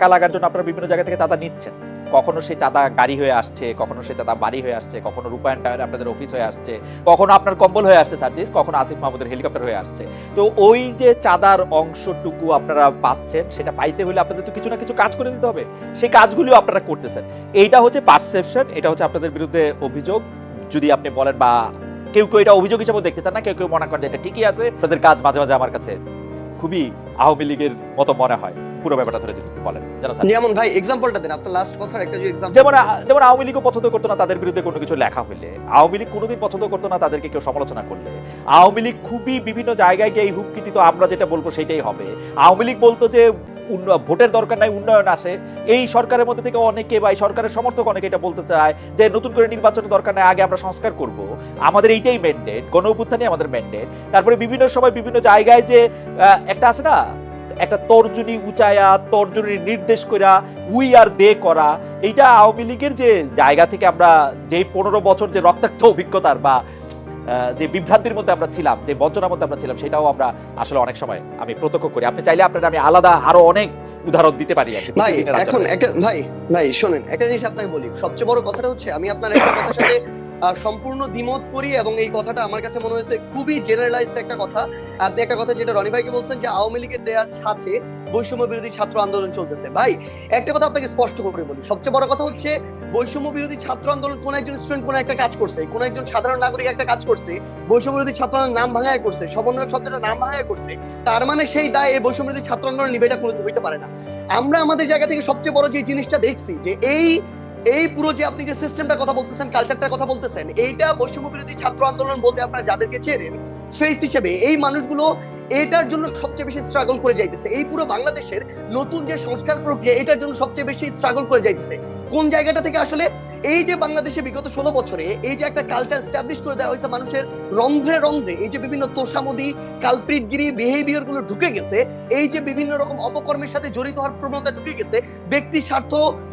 টাকা লাগার জন্য আপনারা বিভিন্ন জায়গা থেকে চাঁদা নিচ্ছেন। কখনো সেই চাঁদা গাড়ি হয়ে আসছে, কখনো সেই চাঁদা বাড়ি হয়ে আসছে, কখনো রূপায়ণ টায়ার আপনাদের অফিস হয়ে আসছে, কখনো আপনার কম্বল হয়ে আসছে সার্ভিস কখনো আসিফ মাহমুদের হেলিকপ্টার হয়ে আসছে। তো ওই যে চাঁদার অংশটুকু আপনারা পাচ্ছেন, সেটা পাইতে হলে আপনাদের তো কিছু না কিছু কাজ করে দিতে হবে। সেই কাজগুলিও আপনারা করতেছেন। এইটা হচ্ছে পারসেপশন এটা হচ্ছে আপনাদের বিরুদ্ধে অভিযোগ। যদি আপনি বলেন বা কেউ কেউ এটা অভিযোগ হিসেবে দেখতে চান না, কেউ কেউ মনে করেন যে এটা ঠিকই আছে। আপনাদের কাজ মাঝে মাঝে আমার কাছে খুবই আওয়ামী লীগের মতো মনে হয়। পুরো ব্যাপারটা ধরে যদি বলেন। যেমন ভাই এক্সাম্পলটা দেন আপনার লাস্ট কথার একটা এক্সাম্পল যেমন যেমন আওয়ামী লীগও পছন্দ করতো না তাদের বিরুদ্ধে কোনো কিছু লেখা হইলে আওয়ামী লীগ কোনোদিন পছন্দ করতো না তাদেরকে কেউ সমালোচনা করলে। আওয়ামী লীগ খুবই বিভিন্ন জায়গায় গিয়ে এই হুমকিটি তো আমরা যেটা বলব সেটাই হবে। আওয়ামী লীগ বলতো যে ভোটের দরকার নাই, উন্নয়ন আসে এই সরকারের মধ্যে থেকে অনেকে বা এই সরকারের সমর্থক অনেকে এটা বলতে চায় যে নতুন করে নির্বাচনের দরকার নাই, আগে আমরা সংস্কার করব। আমাদের এইটাই ম্যান্ডেট গণ অভ্যুত্থানই আমাদের ম্যান্ডেট তারপরে বিভিন্ন সময় বিভিন্ন জায়গায় যে একটা আছে না, একটা তর্জনী উচায়া, তর্জনী নির্দেশ করা উই আর দে করা, এইটা আওয়ামী লীগের যে জায়গা থেকে আমরা যে পনেরো বছর যে রক্তাক্ত অভিজ্ঞতার বা যে বিভ্রান্তির মধ্যে আমরা ছিলাম যে বঞ্চনার মধ্যে আমরা ছিলাম সেটাও আমরা আসলে অনেক সময় আমি প্রত্যক্ষ করি। আপনি চাইলে আপনার আমি আলাদা আরও অনেক উদাহরণ দিতে পারি ভাই এখন একটা ভাই ভাই শোনেন একটা জিনিস আপনাকে বলি। সবচেয়ে বড় কথাটা হচ্ছে আমি আপনার একটা কথার সাথে সম্পূর্ণ দ্বিমত করি এবং এই কথাটা আমার কাছে মনে হয়েছে খুবই জেনারেলাইজড একটা কথা। আপনি একটা কথা যেটা রনি ভাইকে বলছেন যে আওয়ামী লীগের দেয়া ছাঁচে বৈষম্য বিরোধী ছাত্র আন্দোলন চলতেছে। ভাই, একটা কথা আপনাকে স্পষ্ট করে বলি। সবচেয়ে বড় কথা হচ্ছে, বৈষম্য বিরোধী ছাত্র আন্দোলন কোন একজন স্টুডেন্ট কোন একটা কাজ করছে, কোন একজন সাধারণ নাগরিক একটা কাজ করছে, বৈষম্য বিরোধী ছাত্র আন্দোলন নাম ভাঙায় করছে সমন্বয়ক শব্দটা নাম ভাঙায় করছে, তার মানে সেই দায় এই বৈষম্য বিরোধী ছাত্র আন্দোলন নিবে এটা কোনোদিন হইতে পারে না। আমরা আমাদের জায়গা থেকে সবচেয়ে বড় যে জিনিসটা দেখছি, যে এই এই পুরো যে আপনি যে সিস্টেমটার কথা বলতেছেন কালচারটার কথা বলতেছেন, এইটা বৈষম্য বিরোধী ছাত্র আন্দোলন বলতে আপনারা যাদেরকে চেনেন সেই হিসেবে এই মানুষগুলো এটার জন্য সবচেয়ে বেশি স্ট্রাগল করে যাইতেছে। এই পুরো বাংলাদেশের নতুন যে সংস্কার প্রক্রিয়া, এটার জন্য সবচেয়ে বেশি স্ট্রাগল করে যাইতেছে। কোন জায়গাটা থেকে আসলে এই যে বাংলাদেশে বিগত ষোলো বছরে এই যে একটা কালচার স্টাবলিশ করে দেওয়া হয়েছে মানুষের রন্ধ্রে রন্ধ্রে, এই যে বিভিন্ন তোষামদি, কালপ্রিটগিরি বিহেভিয়ারগুলো ঢুকে গেছে, এই যে বিভিন্ন রকম অপকর্মের সাথে জড়িত হওয়ার প্রবণতা ঢুকে গেছে, ব্যক্তি স্বার্থ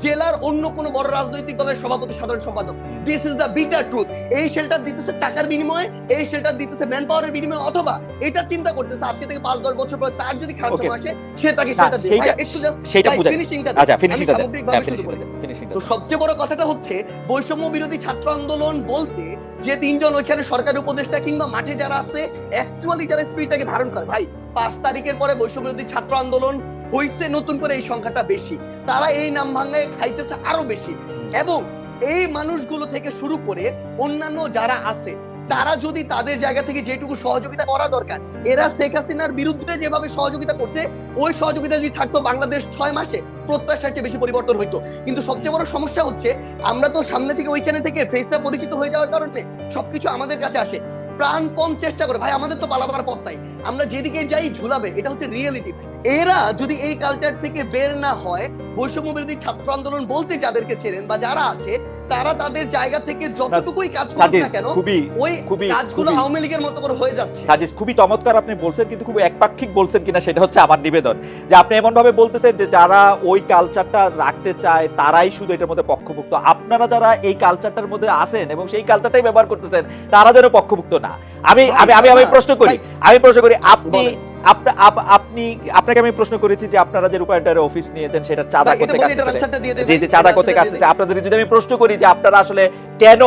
জেলার অন্য কোন বড় রাজনৈতিক দলের সভাপতি সাধারণ সম্পাদক। This is the bitter truth এই শেল্টার দিতেছে টাকার বিনিময়ে এই শেল্টার দিতেছে ম্যান পাওয়ারের বিনিময়ে অথবা এটা চিন্তা করতেছে আজকে থেকে পাঁচ দশ বছর পরে তার যদি খারাপ সময় আসে সে তাকে ভাই, সেইটা- একটু just সেইটা বুঝাই। finishing টা আচ্ছা। ফিনিশিংটা হ্যাঁ ফিনিশিংটা। তো সবচেয়ে বড় কথাটা হচ্ছে বৈষম্য বিরোধী ছাত্র আন্দোলন বলতে যে তিনজন ওইখানে সরকারি উপদেষ্টা কিংবা মাঠে যারা আছে অ্যাকচুয়ালি যারা স্পিরিটটাকে ধারণ করে। ভাই পাঁচ তারিখের পরে বৈষম্য বিরোধী ছাত্র আন্দোলন হইছে নতুন করে এই সংখ্যাটা বেশি। তারা এই নাম ভাঙায় খাইতেছে আরও বেশি। এবং এই মানুষগুলো থেকে শুরু করে অন্যান্য যারা আছে, তারা যদি তাদের জায়গা থেকে যেটুকু সহযোগিতা করা দরকার, এরা শেখ হাসিনার বিরুদ্ধে যেভাবে সহযোগিতা করছে, ওই সহযোগিতা যদি থাকতো বাংলাদেশ ছয় মাসে, প্রত্যাশার চেয়ে বেশি পরিবর্তন হইতো। কিন্তু সবচেয়ে বড় সমস্যা হচ্ছে, আমরা তো সামনে থেকে ওইখানে থেকে ফেসটা পরিচিত হয়ে যাওয়ার কারণে সবকিছু আমাদের কাছে আসে। প্রাণপণ চেষ্টা করে। ভাই আমাদের তো পালাবার পথ নাই। আমরা যেদিকে যাই ঝুলাবে। এটা হচ্ছে রিয়েলিটি এরা যদি এই কালচার থেকে বের না হয় বৈষম্য বিরোধী ছাত্র আন্দোলন বলতে যাদেরকে চেনেন বা যারা আছে তারা তাদের জায়গা থেকে যতটুকুই কাজ করুক না কেন ওই কাজগুলো আওয়ামী লীগের মতো করে হয়ে যাচ্ছে। সাজিস খুবই চমৎকার আপনি বলছেন কিন্তু খুব একপাক্ষিক বলছেন কিনা সেটা হচ্ছে আমার নিবেদন। যে আপনি এমন ভাবে বলতেছেন যে যারা ওই কালচারটা রাখতে চায় তারাই শুধু এটার মধ্যে পক্ষভুক্ত। আপনারা যারা এই কালচারটার মধ্যে আসেন এবং সেই কালচারটাই ব্যবহার করতেছেন তারা যেন পক্ষভুক্ত না। আমি আমি আমি আমি প্রশ্ন করি। আমি প্রশ্ন করি আপনি। আপনা- আপ- আপনি আপনাকে আমি প্রশ্ন করেছি যে আপনারা যে রূপায়ণের অফিস নিয়েছেন সেটা চাঁদা করতে ভাই, জি চাঁদা করতে কাটতেছে আপনাদের যদি আমি প্রশ্ন করি যে আপনারা আসলে কেন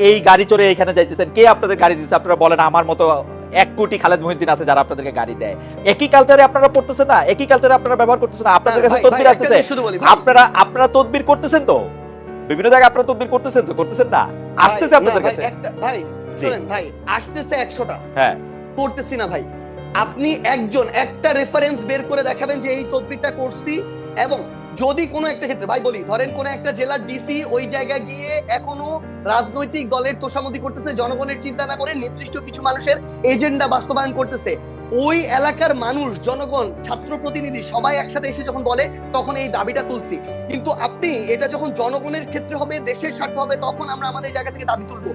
এই গাড়ি চড়ে এখানে যাইতেছেন কে আপনাদের গাড়ি দিচ্ছে আপনারা বলেন আমার মতো এক কোটি খালেদ মহিউদ্দিন আছে যারা আপনাদেরকে গাড়ি দেয়। একই কালচারে আপনারা পড়তেছেন না একই কালচারে আপনারা ব্যবহার করতেছেন না আপনাদের কাছে তদবির আসতেছে। আপনারা আপনারা তদবির করতেছেন তো? বিভিন্ন জায়গায় আপনারা তদবির করতেছেন তো? করতেছেন না? আসতেছে আপনাদের কাছে? ভাই। শুনেন ভাই আসতেছে একশোটা। হ্যাঁ। করতেছি না ভাই। আপনি একজন একটা রেফারেন্স বের করে দেখাবেন যে এই তদবিরটা করছি এবং যদি কোনো একটা ক্ষেত্রে ভাই বলি ধরেন কোন একটা জেলার ডিসি ওই জায়গায় গিয়ে এখনও রাজনৈতিক দলের তোষামতি করতেছে জনগণের চিন্তা না করে নির্দিষ্ট কিছু মানুষের এজেন্ডা বাস্তবায়ন করতেছে ওই এলাকার মানুষ জনগণ ছাত্র প্রতিনিধি সবাই একসাথে এসে যখন বলে তখন এই দাবিটা তুলছি। কিন্তু আপনি এটা যখন জনগণের ক্ষেত্রে হবে দেশের স্বার্থ হবে তখন আমরা আমাদের জায়গা থেকে দাবি তুলবো।